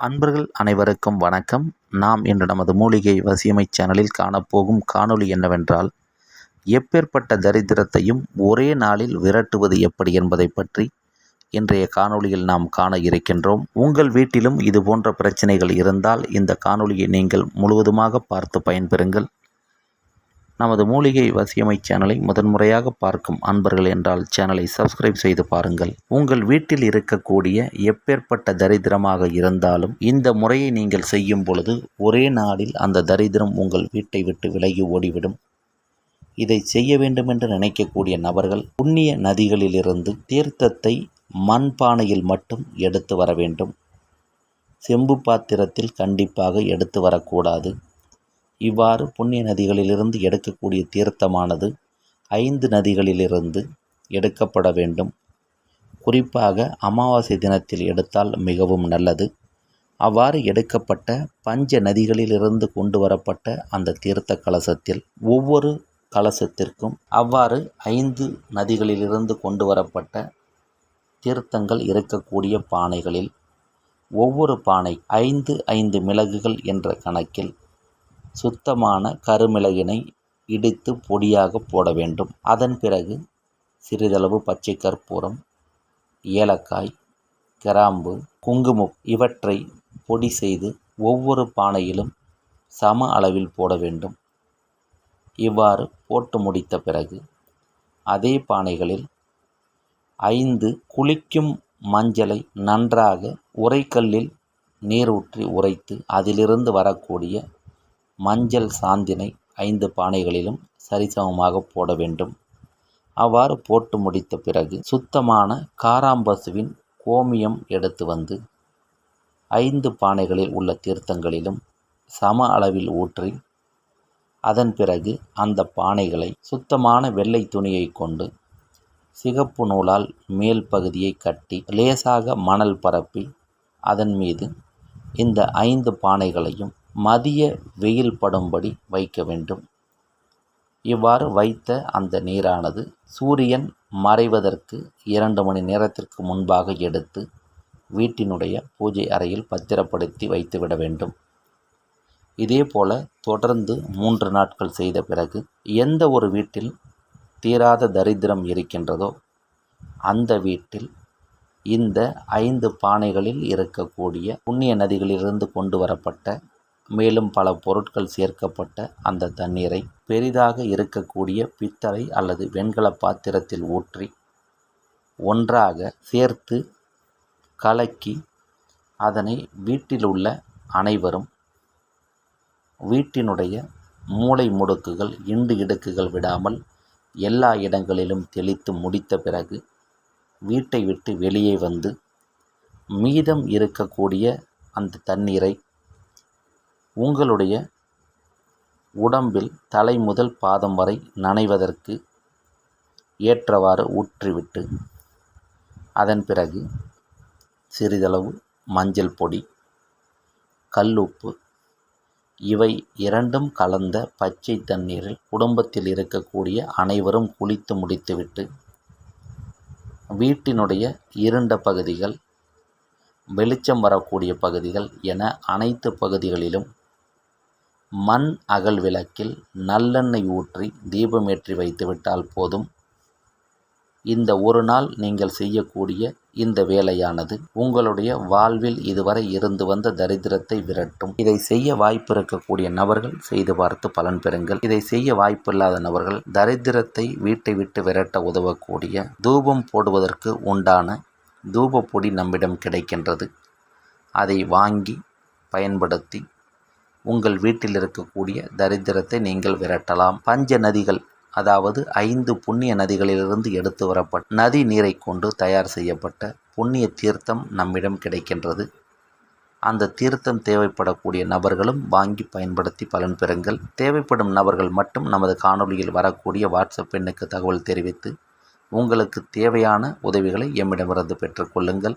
அன்பர்கள் அனைவருக்கும் வணக்கம். நாம் இன்று நமது மூலிகை வசியமை சேனலில் காணப்போகும் காணொளி என்னவென்றால் எப்பேற்பட்ட தரித்திரத்தையும் ஒரே நாளில் விரட்டுவது எப்படி என்பதை பற்றி இன்றைய காணொளியில் நாம் காண இருக்கின்றோம். உங்கள் வீட்டிலும் இது போன்ற பிரச்சனைகள் இருந்தால் இந்த காணொளியை நீங்கள் முழுவதுமாக பார்த்து பயன்பெறுங்கள். நமது மூலிகை வசியமை சேனலை முதன்முறையாக பார்க்கும் அன்பர்கள் என்றால் சேனலை சப்ஸ்கிரைப் செய்து பாருங்கள். உங்கள் வீட்டில் இருக்கக்கூடிய எப்பேற்பட்ட தரித்திரமாக இருந்தாலும் இந்த முறையை நீங்கள் செய்யும் பொழுது ஒரே நாளில் அந்த தரித்திரம் உங்கள் வீட்டை விட்டு விலகி ஓடிவிடும். இதை செய்ய வேண்டுமென்று நினைக்கக்கூடிய நபர்கள் புண்ணிய நதிகளிலிருந்து தீர்த்தத்தை மண்பானையில் மட்டும் எடுத்து வர வேண்டும். செம்பு பாத்திரத்தில் கண்டிப்பாக எடுத்து வரக்கூடாது. இவ்வாறு புண்ணிய நதிகளிலிருந்து எடுக்கக்கூடிய தீர்த்தமானது ஐந்து நதிகளிலிருந்து எடுக்கப்பட வேண்டும். குறிப்பாக அமாவாசை தினத்தில் எடுத்தால் மிகவும் நல்லது. அவ்வாறு எடுக்கப்பட்ட பஞ்ச நதிகளிலிருந்து கொண்டு வரப்பட்ட அந்த தீர்த்த கலசத்தில் ஒவ்வொரு கலசத்திற்கும் அவ்வாறு ஐந்து நதிகளிலிருந்து கொண்டு வரப்பட்ட தீர்த்தங்கள் இருக்கக்கூடிய பானைகளில் ஒவ்வொரு பானை ஐந்து ஐந்து மிளகுகள் என்ற கணக்கில் சுத்தமான கருமிளகினை இடித்து பொடியாக போட வேண்டும். அதன் பிறகு சிறிதளவு பச்சை கற்பூரம் ஏலக்காய் கிராம்பு குங்குமம் இவற்றை பொடி செய்து ஒவ்வொரு பானையிலும் சம அளவில் போட வேண்டும். இவ்வாறு போட்டு முடித்த பிறகு அதே பானைகளில் ஐந்து குளிக்கும் மஞ்சளை நன்றாக உரைக்கல்லில் நீரூற்றி உரைத்து அதிலிருந்து வரக்கூடிய மஞ்சள் சாந்தினை ஐந்து பானைகளிலும் சரிசமமாக போட வேண்டும். அவ்வாறு போட்டு முடித்த பிறகு சுத்தமான காராம்பசுவின் கோமியம் எடுத்து வந்து ஐந்து பானைகளில் உள்ள தீர்த்தங்களிலும் சம அளவில் ஊற்றி அதன் பிறகு அந்த பானைகளை சுத்தமான வெள்ளை துணியை கொண்டு சிகப்பு நூலால் மேல் பகுதியை கட்டி லேசாக மணல் பரப்பி அதன் மீது இந்த ஐந்து பானைகளையும் மதிய வெயில் படும்படி வைக்க வேண்டும். இவ்வாறு வைத்த அந்த நீரானது சூரியன் மறைவதற்கு இரண்டு மணி நேரத்திற்கு முன்பாக எடுத்து வீட்டினுடைய பூஜை அறையில் பத்திரப்படுத்தி வைத்துவிட வேண்டும். இதேபோல தொடர்ந்து மூன்று நாட்கள் செய்த பிறகு எந்த ஒரு வீட்டில் தீராத தரித்திரம் இருக்கின்றதோ அந்த வீட்டில் இந்த ஐந்து பானைகளில் இருக்கக்கூடிய புண்ணிய நதிகளிலிருந்து கொண்டு வரப்பட்ட மேலும் பல பொருட்கள் சேர்க்கப்பட்ட அந்த தண்ணீரை பெரிதாக இருக்கக்கூடிய பித்தளை அல்லது வெண்கல பாத்திரத்தில் ஊற்றி ஒன்றாக சேர்த்து கலக்கி அதனை வீட்டில் உள்ள அனைவரும் வீட்டினுடைய மூளை முடுக்குகள் இண்டு இடுக்குகள் விடாமல் எல்லா இடங்களிலும் தெளித்து முடித்த பிறகு வீட்டை விட்டு வெளியே வந்து மீதம் இருக்கக்கூடிய அந்த தண்ணீரை உங்களுடைய உடம்பில் தலை முதல் பாதம் வரை நனைவதற்கு ஏற்றவாறு ஊற்றிவிட்டு அதன் பிறகு சிறிதளவு மஞ்சள் பொடி கல்லுப்பு இவை இரண்டும் கலந்த பச்சை தண்ணீரில் குடும்பத்தில் இருக்கக்கூடிய அனைவரும் குளித்து முடித்துவிட்டு வீட்டினுடைய இருண்ட பகுதிகள் வெளிச்சம் வரக்கூடிய பகுதிகள் என அனைத்து பகுதிகளிலும் மண் அகல் விளக்கில் நல்லெண்ணெய் ஊற்றி தீபமேற்றி வைத்துவிட்டால் போதும். இந்த ஒரு நாள் நீங்கள் செய்யக்கூடிய இந்த வேலையானது உங்களுடைய வாழ்வில் இதுவரை இருந்து வந்த தரித்திரத்தை விரட்டும். இதை செய்ய வாய்ப்பு இருக்கக்கூடிய நபர்கள் செய்து பார்த்து பலன் பெறுங்கள். இதை செய்ய வாய்ப்பில்லாத நபர்கள் தரித்திரத்தை வீட்டை விட்டு விரட்ட உதவக்கூடிய தூபம் போடுவதற்கு உண்டான தூபப்பொடி நம்மிடம் கிடைக்கின்றது. அதை வாங்கி பயன்படுத்தி உங்கள் வீட்டில் இருக்கக்கூடிய தரித்திரத்தை நீங்கள் விரட்டலாம். பஞ்ச நதிகள் அதாவது ஐந்து புண்ணிய நதிகளிலிருந்து எடுத்து வரப்பட்ட நதி நீரை கொண்டு தயார் செய்யப்பட்ட புண்ணிய தீர்த்தம் நம்மிடம் கிடைக்கின்றது. அந்த தீர்த்தம் தேவைப்படக்கூடிய நபர்களும் வாங்கி பயன்படுத்தி பலன் பெறுங்கள். தேவைப்படும் நபர்கள் மட்டும் நமது காணொலியில் வரக்கூடிய வாட்ஸ்அப் எண்ணுக்கு தகவல் தெரிவித்து உங்களுக்கு தேவையான உதவிகளை எம்மிடமிருந்து பெற்றுக்கொள்ளுங்கள்